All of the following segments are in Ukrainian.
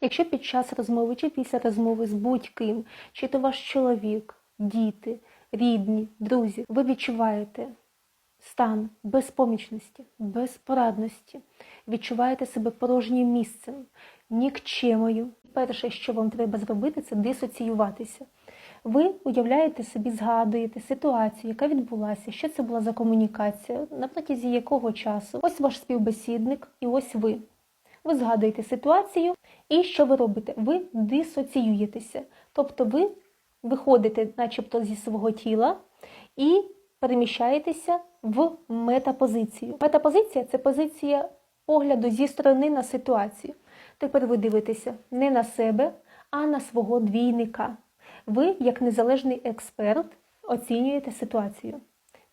Якщо під час розмови чи після розмови з будь-ким, чи то ваш чоловік, діти, рідні, друзі, ви відчуваєте стан безпомічності, безпорадності, відчуваєте себе порожнім місцем, нікчемою. Перше, що вам треба зробити, це дисоціюватися. Ви уявляєте собі, згадуєте ситуацію, яка відбулася, що це була за комунікація, на протязі якого часу. Ось ваш співбесідник, і ось ви. Ви згадуєте ситуацію, і що ви робите? Ви дисоціюєтеся. Тобто ви виходите, начебто, зі свого тіла і переміщаєтеся в метапозицію. Метапозиція це позиція погляду зі сторони на ситуацію. Тепер ви дивитеся не на себе, а на свого двійника. Ви, як незалежний експерт, оцінюєте ситуацію.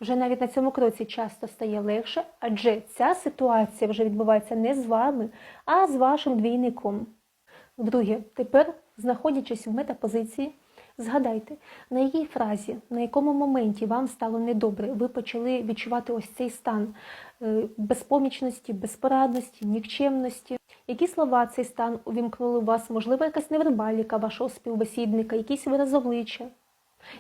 Вже навіть на цьому кроці часто стає легше, адже ця ситуація вже відбувається не з вами, а з вашим двійником. Друге, тепер, знаходячись в метапозиції, згадайте, на якій фразі, на якому моменті вам стало недобре, ви почали відчувати ось цей стан е, безпомічності, безпорадності, нікчемності. Які слова цей стан увімкнули у вас? Можливо, якась невербаліка вашого співбесідника, якісь вираз обличчя.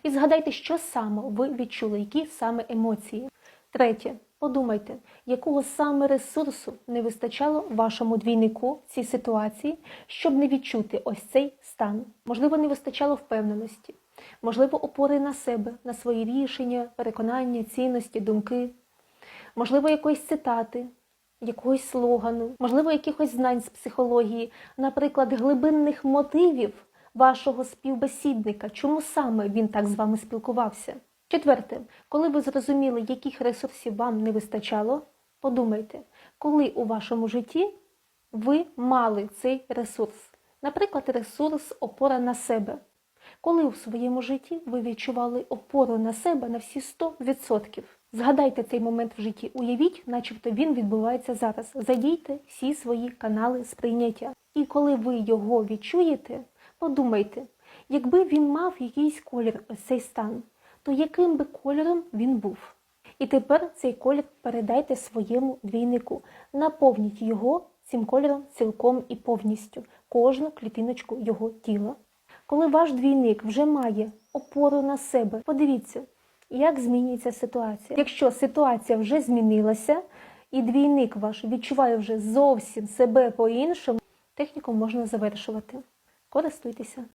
І згадайте, що саме ви відчули, які саме емоції. Третє. Подумайте, якого саме ресурсу не вистачало вашому двійнику в цій ситуації, щоб не відчути ось цей стан. Можливо, не вистачало впевненості, можливо, опори на себе, на свої рішення, переконання, цінності, думки, можливо, якоїсь цитати, якогось слогану, можливо, якихось знань з психології, наприклад, глибинних мотивів вашого співбесідника, чому саме він так з вами спілкувався. Четверте, коли ви зрозуміли, яких ресурсів вам не вистачало, подумайте, коли у вашому житті ви мали цей ресурс. Наприклад, ресурс опора на себе. Коли у своєму житті ви відчували опору на себе на всі 100%. Згадайте цей момент в житті, уявіть, начебто він відбувається зараз. Задійте всі свої канали сприйняття. І коли ви його відчуєте, подумайте, якби він мав якийсь колір, ось цей стан, то яким би кольором він був? І тепер цей колір передайте своєму двійнику. Наповніть його цим кольором цілком і повністю, кожну клітиночку його тіла. Коли ваш двійник вже має опору на себе, подивіться, як змінюється ситуація. Якщо ситуація вже змінилася, і двійник ваш відчуває вже зовсім себе по-іншому, техніку можна завершувати. Користуйтеся.